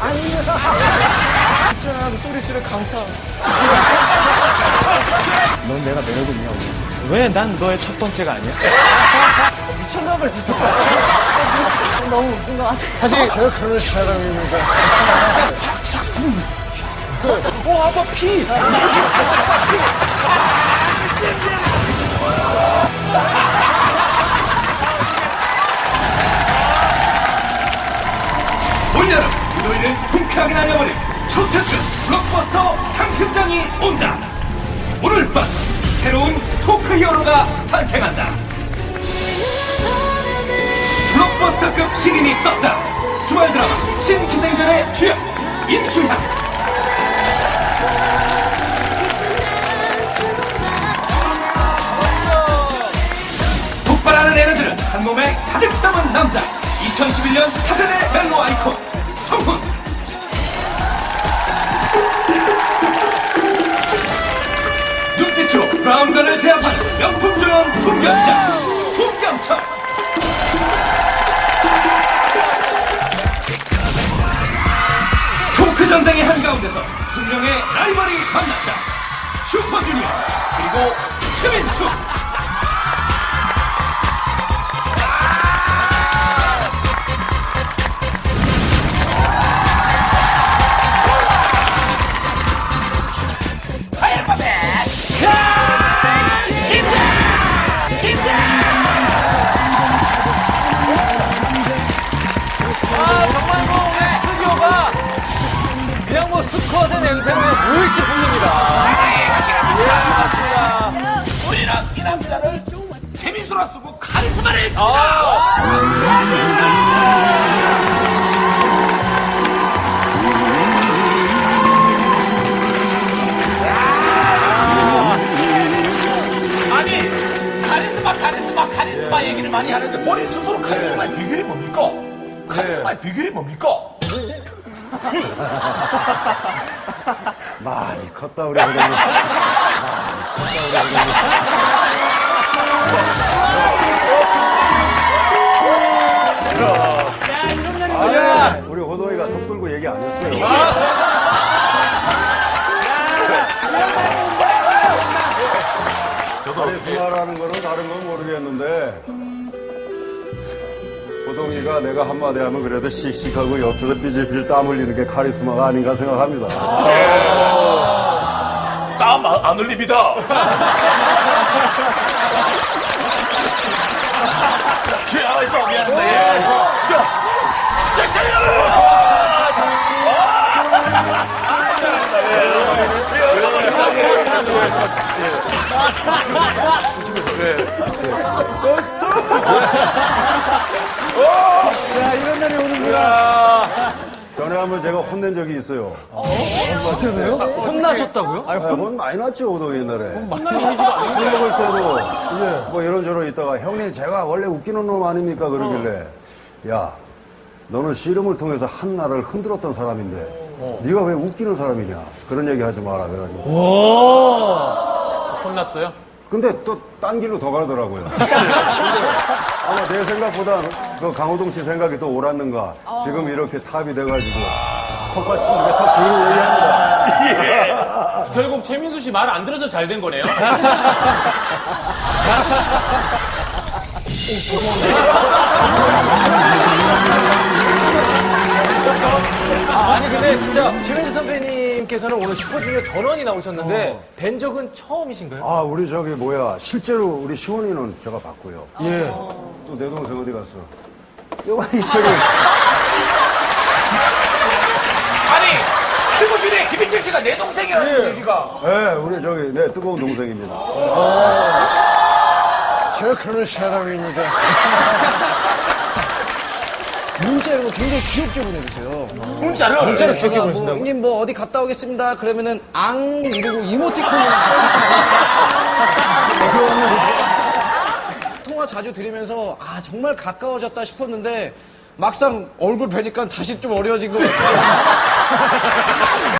아니야. 있잖아, 그 소리 지르 강타. 넌 내가 매력 있냐고. 왜 난 너의 첫 번째가 아니야? 아, 미쳤나봐, 진짜. 너무 웃긴 것 같아. 사실, 제가 그런 사람입니다. 어, 아빠 피! 피! 통쾌하게 날려버릴 초특급 블록버스터 강심장이 온다. 오늘 밤 새로운 토크 히어로가 탄생한다. 블록버스터급 신인이 떴다. 주말 드라마 신기생전의 주역 임수향 폭발하는 에너지를 한 몸에 가득 담은 남자. 2011년 차세대 멜로 아이콘 브라운관을 제압하는 명품 조연 손경자 손경철. 토크 전장의 한가운데서 숙명의 라이벌이 만났다. 슈퍼주니어 그리고 최민수 냄새로 물씬 풍깁니다. 예, 맞습니다. 우리는 이 남자를 재미소라 쓰고 카리스마를 했습니다. 아, 아니 카리스마 카리스마 카리스마 얘기를 많이 하는데 본인 스스로 카리스마의 비결이 뭡니까? 카리스마의 비결이 뭡니까? 많이 컸다 우리 어머니. 많이 컸다 우리 어머니. 아, 우리 호동이가 턱 들고 얘기 안 했어요. 카리스마라는 거는 다른 건 모르겠는데 호동이가 내가 한마디 하면 그래도 씩씩하고 옆에서 삐질삐질 땀 흘리는 게 카리스마가 아닌가 생각합니다. 땀 안 흘립니다. 미안해서 미안합니다. 예. 자, 자, 자, 야, 이런 날이 오는구나. 전에 한번 제가 혼낸 적이 있어요. 진짜네요? 혼나셨다고요? 아, 혼 많이 났죠, 호동 옛날에. 술 먹을 때도 뭐 이런저런 있다가 형님 제가 원래 웃기는 놈 아닙니까? 그러길래 야, 너는 씨름을 통해서 한 나라를 흔들었던 사람인데 네가 왜 웃기는 사람이냐? 그런 얘기 하지 마라 그래가지고. 혼났어요? 근데 또 딴 길로 더 가더라고요. 아마 내 생각보다 그 강호동 씨 생각이 더 옳았는가. 지금 이렇게 탑이 돼가지고 턱받침 이렇게 턱 들고 얘기합니다. 결국 최민수 씨 말 안 들어서 잘 된 거네요. 아, 아니 근데 진짜 최민수 선배님 께서는 오늘 슈퍼주니어 전원이 나오셨는데 뵌 적은 처음이신가요? 아, 우리 저기 뭐야. 실제로 우리 시원이는 제가 봤고요. 예. 또 내 동생 어디 갔어? 요번에 저기 아니, 슈퍼주니어의 김인철 씨가 내 동생이라는 얘기가. 네, 우리 저기 내 뜨거운 동생입니다. 제가 그런 사람입니다 문자 이런 거 굉장히 귀엽게 보내주세요 문자를. 문자를 기억해 뭐, 보내신다고? 형님 뭐 어디 갔다 오겠습니다 그러면은 앙 이러고 이모티콘을 통화 자주 드리면서 아 정말 가까워졌다 싶었는데 막상 얼굴 뵈니까 다시 좀 어려워진 것 같아요